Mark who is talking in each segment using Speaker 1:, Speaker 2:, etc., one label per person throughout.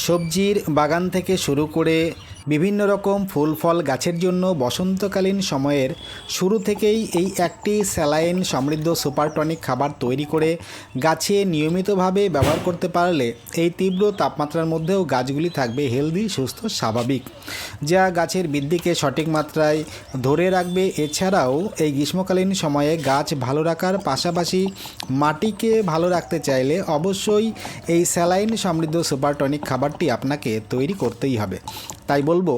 Speaker 1: সবজির বাগান থেকে শুরু করে বিভিন্ন রকম ফুল ফল গাছের জন্য বসন্তকালীন সময়ের শুরু থেকেই এই একটি স্যালাইন সমৃদ্ধ সুপারটনিক খাবার তৈরি করে গাছে নিয়মিতভাবে ব্যবহার করতে পারলে এই তীব্র তাপমাত্রার মধ্যেও গাছগুলি থাকবে হেলদি, সুস্থ, স্বাভাবিক, যা গাছের বৃদ্ধিকে সঠিক মাত্রায় ধরে রাখবে। এছাড়াও এই গ্রীষ্মকালীন সময়ে গাছ ভালো রাখার পাশাপাশি মাটিকে ভালো রাখতে চাইলে অবশ্যই এই স্যালাইন সমৃদ্ধ সুপারটনিক খাবারটি আপনাকে তৈরি করতেই হবে। তাই বলব,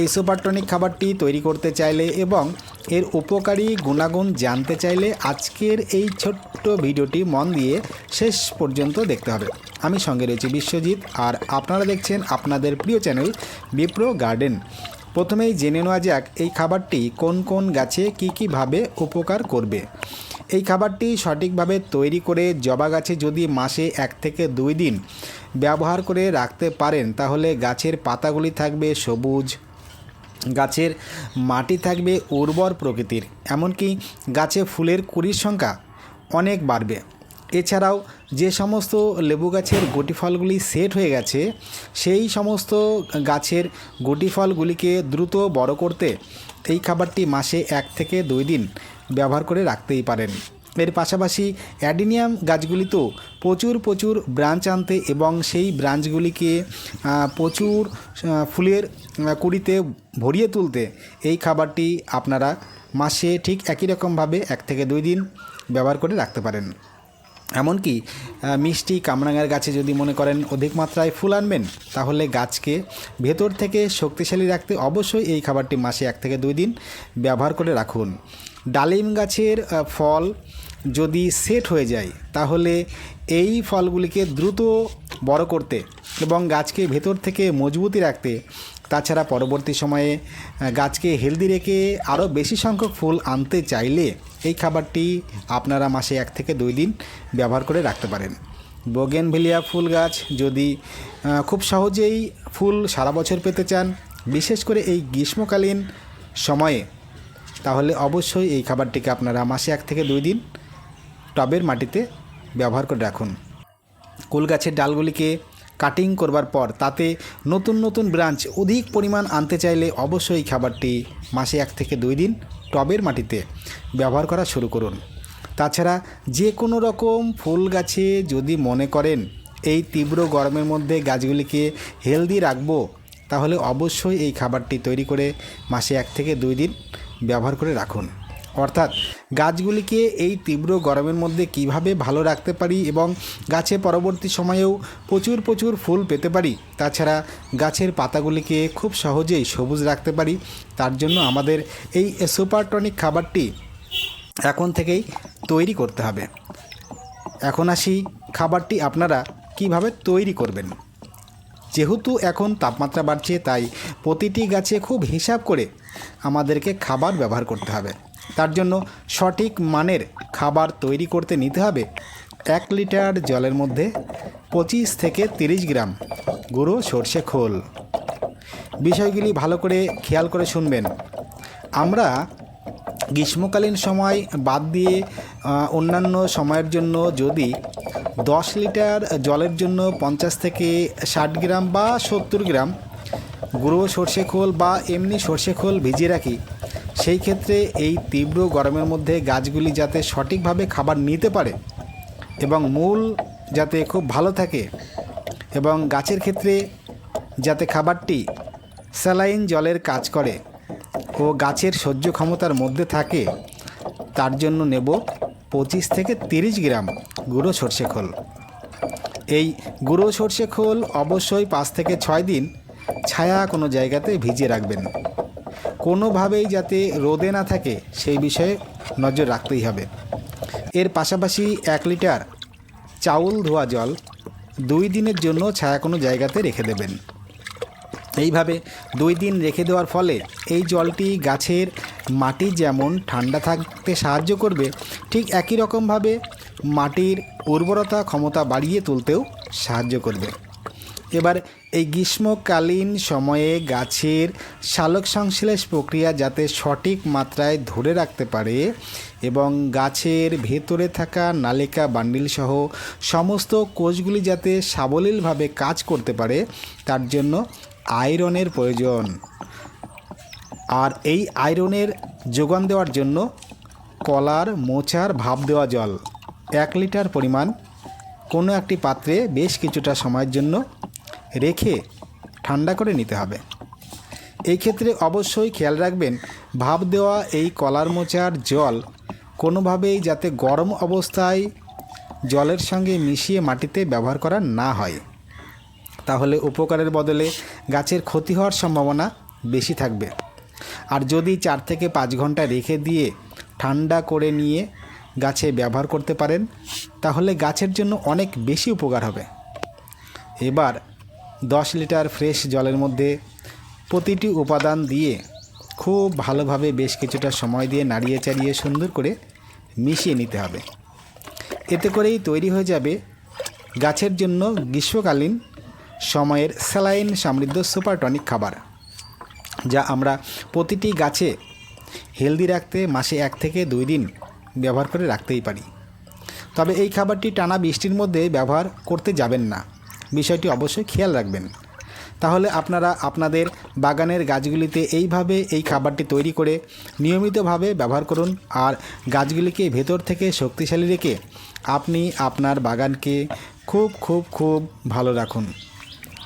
Speaker 1: এই সুপারটনিক খাবারটি তৈরি করতে চাইলে এবং এর উপকারী গুণাগুণ জানতে চাইলে আজকের এই ছোট্ট ভিডিওটি মন দিয়ে শেষ পর্যন্ত দেখতে হবে। আমি সঙ্গে রয়েছি বিশ্বজিৎ আর আপনারা দেখছেন আপনাদের প্রিয় চ্যানেল বিপ্রো গার্ডেন। প্রথমেই জেনে নেওয়া যাক এই খাবারটি কোন কোন গাছে কী কীভাবে উপকার করবে। এই খাবারটি সঠিকভাবে তৈরি করে জবা গাছে যদি মাসে এক থেকে দুই দিন ব্যবহার করে রাখতে পারেন, তাহলে গাছের পাতাগুলি থাকবে সবুজ, গাছের মাটি থাকবে উর্বর প্রকৃতির, এমনকি গাছে ফুলের কুড়ির সংখ্যা অনেক বাড়বে। এছাড়াও যে সমস্ত লেবু গাছের গুটি ফলগুলি সেট হয়ে গেছে, সেই সমস্ত গাছের গুটি ফলগুলিকে দ্রুত বড় করতে এই খাবারটি মাসে এক থেকে দুই দিন ব্যবহার করে রাখতেই পারেন। এর পাশাপাশি অ্যাডিনিয়াম গাছগুলিতেও প্রচুর প্রচুর ব্রাঞ্চ আনতে এবং সেই ব্রাঞ্চগুলিকে প্রচুর ফুলের কুড়িতে ভরিয়ে তুলতে এই খাবারটি আপনারা মাসে ঠিক একই রকমভাবে এক থেকে দুই দিন ব্যবহার করে রাখতে পারেন। এমনকি মিষ্টি কামরাঙার গাছে যদি মনে করেন অধিক মাত্রায় ফুল আনবেন, তাহলে গাছকে ভেতর থেকে শক্তিশালী রাখতে অবশ্যই এই খাবারটি মাসে এক থেকে দুই দিন ব্যবহার করে রাখুন। ডালিম গাছের ফল যদি সেট হয়ে যায়, তাহলে এই ফলগুলিকে দ্রুত বড় করতে এবং গাছকে ভেতর থেকে মজবুতি রাখতে। তাছাড়া পরবর্তী সময়ে গাছকে হেলদি রেখে আরও বেশি সংখ্যক ফুল আনতে চাইলে এই খাবারটি আপনারা মাসে এক থেকে দুই দিন ব্যবহার করে রাখতে পারেন। বোগেনভেলিয়া ফুল গাছ যদি খুব সহজেই ফুল সারা বছর পেতে চান, বিশেষ করে এই গ্রীষ্মকালীন সময়ে তাহলে অবশ্যই এই খাবারটিকে আপনারা মাসে এক থেকে দুই দিন টবের মাটিতে ব্যবহার করে রাখুন। কুল গাছের ডালগুলিকে কাটিং করবার পর তাতে নতুন নতুন ব্রাঞ্চ অধিক পরিমাণ আনতে চাইলে অবশ্যই খাবারটি মাসে এক থেকে দুই দিন টবের মাটিতে ব্যবহার করা শুরু করুন। তাছাড়া যে কোনো রকম ফুল গাছে যদি মনে করেন এই তীব্র গরমের মধ্যে গাছগুলিকে হেলদি রাখব, তাহলে অবশ্যই এই খাবারটি তৈরি করে মাসে এক থেকে দুই দিন ব্যবহার করে রাখুন। অর্থাৎ গাছগুলিকে এই তীব্র গরমের মধ্যে কীভাবে ভালো রাখতে পারি এবং গাছে পরবর্তী সময়েও প্রচুর প্রচুর ফুল পেতে পারি, তাছাড়া গাছের পাতাগুলিকে খুব সহজেই সবুজ রাখতে পারি, তার জন্য আমাদের এই সুপারটনিক খাবারটি এখন থেকেই তৈরি করতে হবে। এখন আসি খাবারটি আপনারা কীভাবে তৈরি করবেন। যেহেতু এখন তাপমাত্রা বাড়ছে, তাই প্রতিটি গাছে খুব হিসাব করে আমাদেরকে খাবার ব্যবহার করতে হবে। তার জন্য সঠিক মানের খাবার তৈরি করতে নিতে হবে। এক লিটার জলের মধ্যে পঁচিশ থেকে তিরিশ গ্রাম গুঁড়ো সর্ষে খোল। বিষয়গুলি ভালো করে খেয়াল করে শুনবেন। আমরা গ্রীষ্মকালীন সময় বাদ দিয়ে অন্যান্য সময়ের জন্য যদি দশ লিটার জলের জন্য পঞ্চাশ থেকে ষাট গ্রাম বা সত্তর গ্রাম গুঁড়ো সর্ষে খোল বা এমনি সর্ষে খোল ভিজিয়ে রাখি। সেই ক্ষেত্রে এই তীব্র গরমের মধ্যে গাছগুলি যাতে সঠিকভাবে খাবার নিতে পারে এবং মূল যাতে খুব ভালো থাকে এবং গাছের ক্ষেত্রে যাতে খাবারটি স্যালাইন জলের কাজ করে ও গাছের সহ্য ক্ষমতার মধ্যে থাকে, তার জন্য নেব পঁচিশ থেকে তিরিশ গ্রাম গুঁড়ো সর্ষে খোল। এই গুঁড়ো সর্ষে খোল অবশ্যই পাঁচ থেকে ছয় দিন ছায়া কোনো জায়গাতে ভিজিয়ে রাখবেন। কোনোভাবেই যাতে রোদে না থাকে, সেই বিষয়ে নজর রাখতেই হবে। এর পাশাপাশি এক লিটার চাউল ধোয়া জল দুই দিনের জন্য ছায়া কোনো জায়গাতে রেখে দেবেন। এইভাবে দুই দিন রেখে দেওয়ার ফলে এই জলটি গাছের মাটি যেমন ঠান্ডা থাকতে সাহায্য করবে, ঠিক একই রকমভাবে মাটির উর্বরতা ক্ষমতা বাড়িয়ে তুলতেও সাহায্য করবে। এবার এই গ্রীষ্মকালীন সময়ে গাছের সালোক সংশ্লেষ প্রক্রিয়া যাতে সঠিক মাত্রায় ধরে রাখতে পারে এবং গাছের ভেতরে থাকা নালিকা, বান্ডিল সহ সমস্ত কোষগুলি যাতে সাবলীলভাবে কাজ করতে পারে, তার জন্য আয়রনের প্রয়োজন। আর এই আয়রনের যোগান দেওয়ার জন্য কলার মোচার ভাব দেওয়া জল, এক লিটার পরিমাণ কোনো একটি পাত্রে বেশ কিছুটা সময়ের জন্য রেখে ঠান্ডা করে নিতে হবে। এই ক্ষেত্রে অবশ্যই খেয়াল রাখবেন, ভাপ দেওয়া এই কলার মোচার জল কোনোভাবেই যাতে গরম অবস্থায় জলের সঙ্গে মিশিয়ে মাটিতে ব্যবহার করা না হয়। তাহলে উপকারের বদলে গাছের ক্ষতি হওয়ার সম্ভাবনা বেশি থাকবে। আর যদি চার থেকে পাঁচ ঘণ্টা রেখে দিয়ে ঠান্ডা করে নিয়ে গাছে ব্যবহার করতে পারেন, তাহলে গাছের জন্য অনেক বেশি উপকার হবে। এবার দশ লিটার ফ্রেশ জলের মধ্যে প্রতিটি উপাদান দিয়ে খুব ভালোভাবে বেশ কিছুটা সময় দিয়ে নাড়িয়ে চাড়িয়ে সুন্দর করে মিশিয়ে নিতে হবে। এতে করেই তৈরি হয়ে যাবে গাছের জন্য গ্রীষ্মকালীন সময়ের স্যালাইন সমৃদ্ধ সুপার টনিক খাবার, যা আমরা প্রতিটি গাছে হেলদি রাখতে মাসে এক থেকে দুই দিন ব্যবহার করে রাখতেই পারি। তবে এই খাবারটি টানা বৃষ্টির মধ্যে ব্যবহার করতে যাবেন না। বিষয়টি অবশ্যই খেয়াল রাখবেন। তাহলে আপনারা আপনাদের বাগানের গাছগুলিতে এইভাবে এই খাবারটি তৈরি করে নিয়মিতভাবে ব্যবহার করুন আর গাছগুলিকে ভেতর থেকে শক্তিশালী রেখে আপনি আপনার বাগানকে খুব খুব খুব ভালো রাখুন।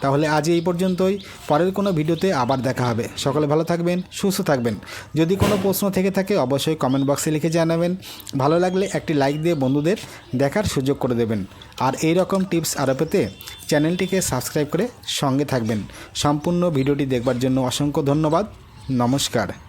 Speaker 1: তাহলে আজ এই পর্যন্তই। পরের কোনো ভিডিওতে আবার দেখা হবে। সকলে ভালো থাকবেন, সুস্থ থাকবেন। যদি কোনো প্রশ্ন থেকে থাকে, অবশ্যই কমেন্ট বক্সে লিখে জানাবেন। ভালো লাগলে একটি লাইক দিয়ে বন্ধুদের দেখার সুযোগ করে দেবেন। আর এই রকম টিপস আরও পেতে চ্যানেলটিকে সাবস্ক্রাইব করে সঙ্গে থাকবেন। সম্পূর্ণ ভিডিওটি দেখবার জন্য অসংখ্য ধন্যবাদ। নমস্কার।